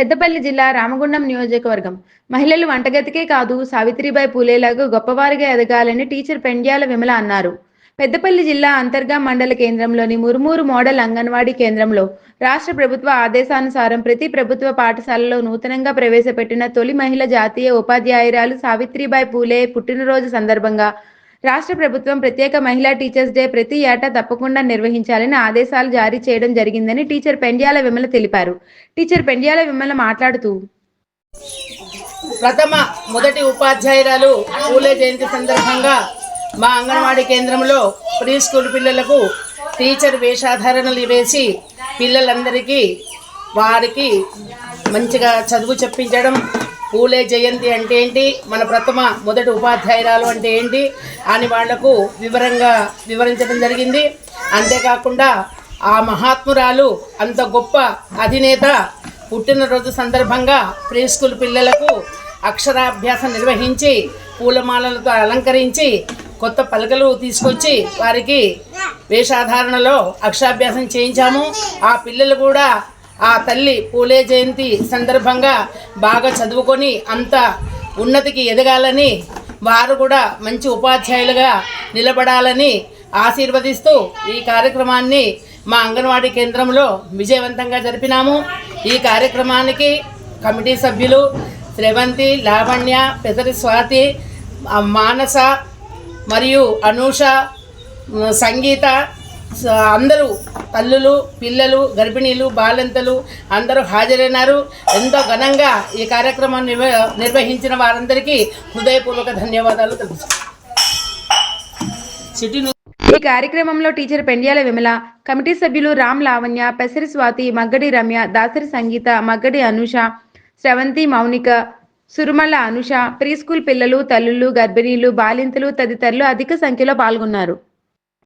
పెద్దపల్లి జిల్లా రామగుండం నియోజకవర్గం. మహిళలు వంటగతికే కాదు సావిత్రిబాయి పూలేలాగా గొప్పవారిగా ఎదగాలని టీచర్ పెండ్యాల విమల అన్నారు. పెద్దపల్లి జిల్లా అంతర్గా మండల కేంద్రంలోని మురుమూరు మోడల్ అంగన్వాడీ కేంద్రంలో రాష్ట్ర ప్రభుత్వ ఆదేశానుసారం ప్రతి ప్రభుత్వ పాఠశాలలో నూతనంగా ప్రవేశపెట్టిన తొలి మహిళ జాతీయ ఉపాధ్యాయురాలు సావిత్రిబాయి పూలే పుట్టినరోజు సందర్భంగా రాష్ట్ర ప్రభుత్వం ప్రత్యేక మహిళా టీచర్స్ డే ప్రతి ఏటా తప్పకుండా నిర్వహించాలని ఆదేశాలు జారీ చేయడం జరిగిందని టీచర్ పెండ్యాల విమల తెలిపారు. టీచర్ పెండ్యాల విమల మాట్లాడుతూ ప్రథమ మొదటి ఉపాధ్యాయురాలు పూలే జయంతి సందర్భంగా మా అంగన్వాడీ కేంద్రంలో ప్రీ స్కూల్ పిల్లలకు టీచర్ వేషాధారణలు వేసి పిల్లలందరికీ వారికి మంచిగా చదువు చెప్పించడం పూలే జయంతి అంటే ఏంటి? మన ప్రథమ మొదటి ఉపాధ్యాయురాలు అంటే ఏంటి? అని వాళ్ళకు వివరంగా వివరించడం జరిగింది. అంతేకాకుండా ఆ మహాత్మురాలు అంత గొప్ప అధినేత పుట్టినరోజు సందర్భంగా ప్రీ స్కూల్ పిల్లలకు అక్షరాభ్యాసం నిర్వహించి పూలమాలలతో అలంకరించి కొత్త పలకలు తీసుకొచ్చి వారికి వేషాధారణలో అక్షరాభ్యాసం చేయించాము. ఆ పిల్లలు కూడా ఆ తల్లి పూలే జయంతి సందర్భంగా బాగా చదువుకొని అంత ఉన్నతికి ఎదగాలని వారు కూడా మంచి ఉపాధ్యాయులుగా నిలబడాలని ఆశీర్వదిస్తూ ఈ కార్యక్రమాన్ని మా అంగన్వాడీ కేంద్రంలో విజయవంతంగా జరిపినాము. ఈ కార్యక్రమానికి కమిటీ సభ్యులు శ్రవంతి లావణ్య పెదరి స్వాతి మానస మరియు అనూష సంగీత అందరూ తల్లులు పిల్లలు గర్భిణీలు బాలింతలు అందరూ హాజరైనారు. ఎంతో ఘనంగా ఈ కార్యక్రమాన్ని నిర్వహించిన వారందరికీ హృదయపూర్వక ధన్యవాదాలు తెలుపుతున్నాను ఈ కార్యక్రమంలో టీచర్ పెండ్యాల విమల కమిటీ సభ్యులు రామ్ లావణ్య పెసరి స్వాతి మగ్గడి రమ్య దాసరి సంగీత మగ్గడి అనుష స్రవంతి మౌనిక సురుమల అనుష ప్రీ స్కూల్ పిల్లలు తల్లులు గర్భిణీలు బాలింతలు తదితరులు అధిక సంఖ్యలో పాల్గొన్నారు.